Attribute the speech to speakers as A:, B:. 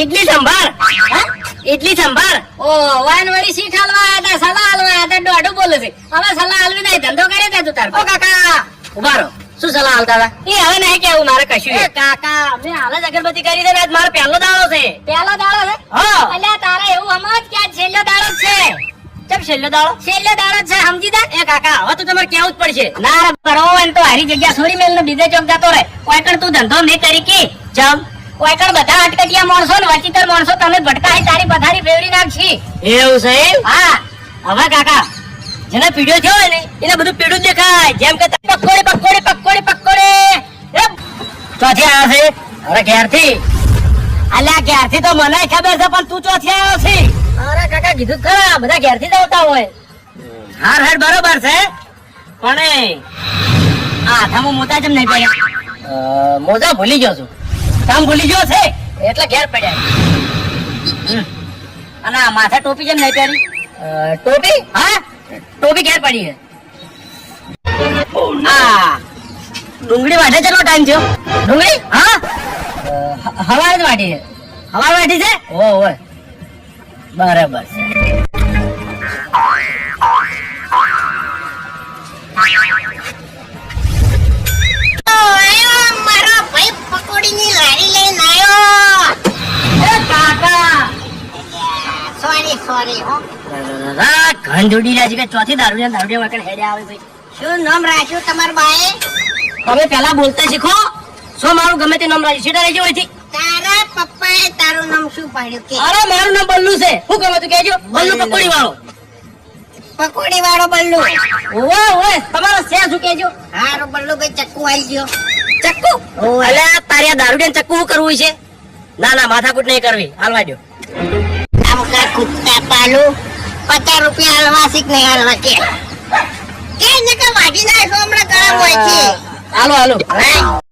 A: ઇડલી સંભાળ ઇડલી સંભાળ ઓ વાન વળી શીખ હાલવા હતા તા સલાહ હાલવા હતા દોઢું બોલે છે. હવે સલાહ હાલવી નહીં ધંધો કરે તે તું તાર ઓ કાકા. ઊભા રહો. શું સલાહ હાલતા હતા? એ હવે નહીં કેવું મારે કશું એ કાકા મેં હાલ જ અગરબત્તી કરી છે ને આજ મારો પહેલો દાડો છે. પહેલો દાડો છે? હા. અલ્યા તારે એવું સમજ કે આજ છેલ્લો દાડો છે. કેમ છેલ્લો દાડો? છેલ્લો દાડો છે સમજી દે એ કાકા હવે તો તમારે કેવું જ પડશે. ના કરો બરો એમ તો હારી જગ્યા છોડી મેલ ને બીજે ચોક જતો રહે. કોઈ પણ તું ધંધો નહીં કરી જમ. કોઈ કણ બધા અટકટિયા માણસો ને વચિતર માણસો તમે ભટકાઈ તારી પથારી ફેરવી નાખશી. એવું છે હા. હવે કાકા જેને પીડ્યો થયો હોય ને એને બધું પીડું દેખાય. જેમ કે પકોડી પકોડી પકોડી પકોડી. ચોથી આવ્યો છે? અરે ઘેરથી. અલ્યા ઘેરથી તો મને ખબર છે પણ તું ચોથી આવ્યો છે. અરે કાકા કીધું ખરા. બધા ઘેરથી જ આવતા હોય. હાર હાર બરોબર છે. પણ આ હાથામાં મોજા જેમ નહીં પડ્યા મોજા ભૂલી ગયો છું. કામ ભૂલી ગયો છે? એટલે ઘેર પડ્યા. અને માથા ટોપી જેમ નહીં પહેરી? ટોપી? હા? ટોપી ઘેર પડી છે. આ ડુંગળી વાટે કેટલો ટાઈમ થયો? ડુંગળી? હા? હવા જ વાટી છે. હવા વાટી છે? ઓ ઓય બરાબર છે.
B: સોરી સોરી હો.
A: આ ઘન જોડી રહ્યા છે કે ચોથી દારૂ દારૂ વગર હેડે આવે ભાઈ.
B: શું નામ રાખ્યું તમારા બાએ?
A: તમે પેલા બોલતા શીખો. શું મારું ગમે તે નામ રાખ્યું? સીધા રહેજો અહીંથી.
B: તારા પપ્પાએ તારું નામ શું પાડ્યું કે?
A: અરે મારું નામ બલ્લુ છે. શું ગમે તું કહેજો? બલ્લુ
B: બલ્લુ.
A: પકોડી વાળો
B: પકોડી વાળો બલ્લુ.
A: ઓવે ઓવે તમારો છે શું કહેજો?
B: હારો બલ્લુ ભાઈ ચક્કુ આવી ગયો.
A: ચક્કુ? અલે તારે આ દારૂ ચક્કુ કરવું છે? ના ના માથાકૂટ નહીં કરવી. હાલવા દો
B: આમ કુત્તા પાલુ. પચાસ રૂપિયા હલવા શીખ નહીં હલવા કે. કે નકા વાગી જાય સોમડા ગરમ હોય છે?
A: હાલો હાલો.